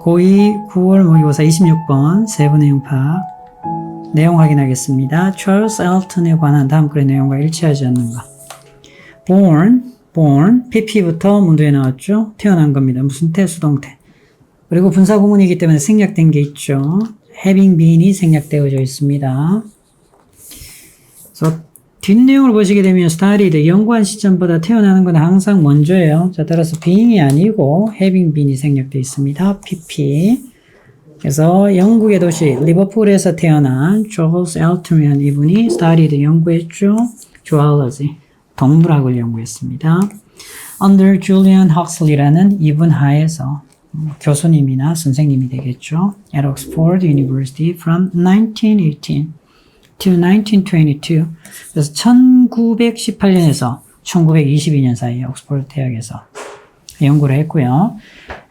고2 9월 모의고사 26번 세부 내용 파악 내용 확인하겠습니다. 찰스 엘튼에 관한 다음 글의 내용과 일치하지 않는가. born, born, pp부터 문도에 나왔죠. 태어난 겁니다. 무슨 태? 수동태. 그리고 분사 구문이기 때문에 생략된 게 있죠. having been이 생략되어져 있습니다. 그래서 뒷내용을 보시게 되면 studied, 연구한 시점보다 태어나는 건 항상 먼저예요. 자, 따라서 being이 아니고 having been이 생략되어 있습니다. pp. 그래서 영국의 도시 리버풀에서 태어난 조스 엘튼이라는 이분이 studied 연구했죠. zoology, 동물학을 연구했습니다. under Julian Huxley라는 이분 하에서 음, 교수님이나 선생님이 되겠죠. at Oxford University from 1918 to 1922. 그래서 1918년에서 1922년 사이에 옥스퍼드 대학에서 연구를 했고요.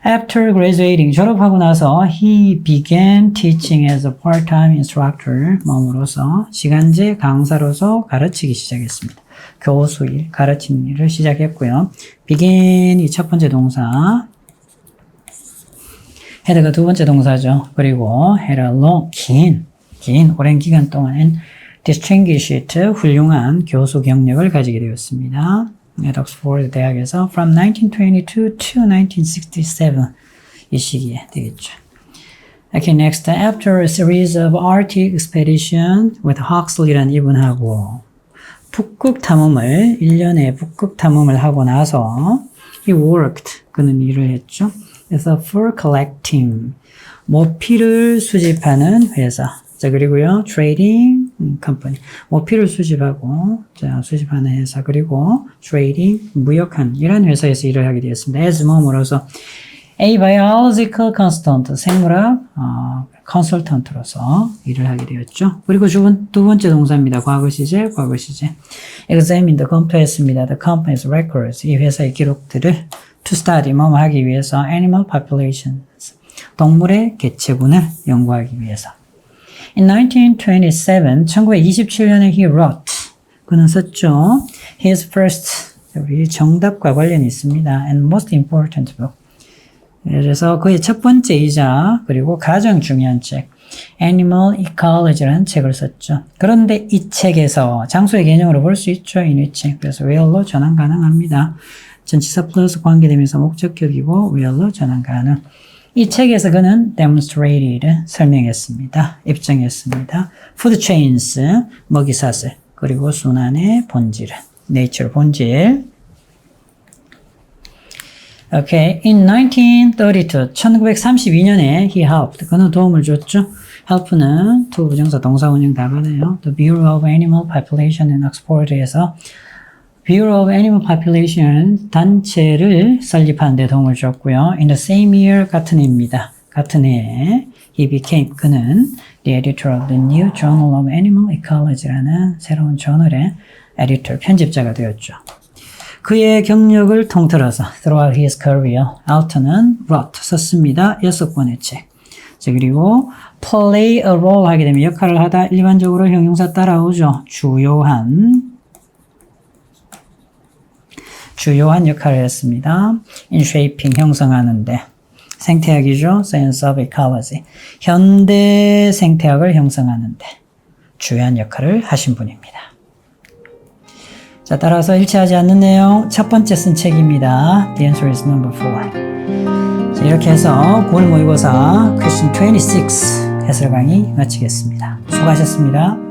After graduating, 졸업하고 나서 he began teaching as a part-time instructor, 몸으로서 시간제 강사로서 가르치기 시작했습니다. 교수 일, 가르치는 일을 시작했고요. begin이 첫 번째 동사, head가 두 번째 동사죠. 그리고 had a long, 긴, 긴 오랜 기간 동안 distinguished 훌륭한 교수 경력을 가지게 되었습니다. at Oxford 대학에서 from 1922 to 1967 이 시기에 되겠죠. Okay, next. After a series of Arctic expedition with Huxley라는 이분하고 북극 탐험을 1년의 북극 탐험을 하고 나서 he worked 그는 일을 했죠. 그래서 for collecting 모피를 수집하는 회사. 자, 그리고요, trading company. 모피를 수집하고, 자, 수집하는 회사. 그리고 trading, 무역한, 이런 회사에서 일을 하게 되었습니다. as 몸으로서 a biological consultant, 생물학, 어, 컨설턴트로서 일을 하게 되었죠. 그리고 두 번째 동사입니다. 과거 시제, 과거 시제. examined, 검토했습니다. the company's records, 이 회사의 기록들을 to study, 뭐뭐 하기 위해서 animal populations, 동물의 개체군을 연구하기 위해서. In 1927, 1927년에 he wrote, 그는 썼죠. His first, 우리 정답과 관련이 있습니다. And most important book. 그래서 그의 첫 번째이자 그리고 가장 중요한 책, Animal Ecology라는 책을 썼죠. 그런데 이 책에서 장소의 개념으로 볼 수 있죠. 이 책. 그래서 where로 전환 가능합니다. 전치사 플러스 관계되면서 목적격이고 where로 전환 가능. 이 책에서 그는 demonstrated 설명했습니다. 입증했습니다. food chains 먹이 사슬 그리고 순환의 본질 nature 본질 Okay. In 1932, 1932년에 he helped. 그는 도움을 줬죠. help는 to 부정사 동사 운영 다 받아요. The Bureau of Animal Population in Oxford에서 Bureau of Animal Population 단체를 설립하는 데 도움을 줬고요. In the same year 같은 해입니다. 같은 해에 he became 그는 the editor of the New Journal of Animal Ecology라는 새로운 저널의 에디터 편집자가 되었죠. 그의 경력을 통틀어서 throughout his career, 알턴은 wrote 썼습니다. 여섯 권의 책. 자, 그리고 play a role 하게 되면 역할을 하다 일반적으로 형용사 따라오죠. 주요한 주요한 역할을 했습니다. in shaping 형성하는데 생태학이죠. science of ecology 현대 생태학을 형성하는데 주요한 역할을 하신 분입니다. 자, 따라서 일치하지 않는 내용 첫 번째 쓴 책입니다. The answer is number 4. 자, 이렇게 해서 9월 모의고사 question 26 해설 강의 마치겠습니다. 수고하셨습니다.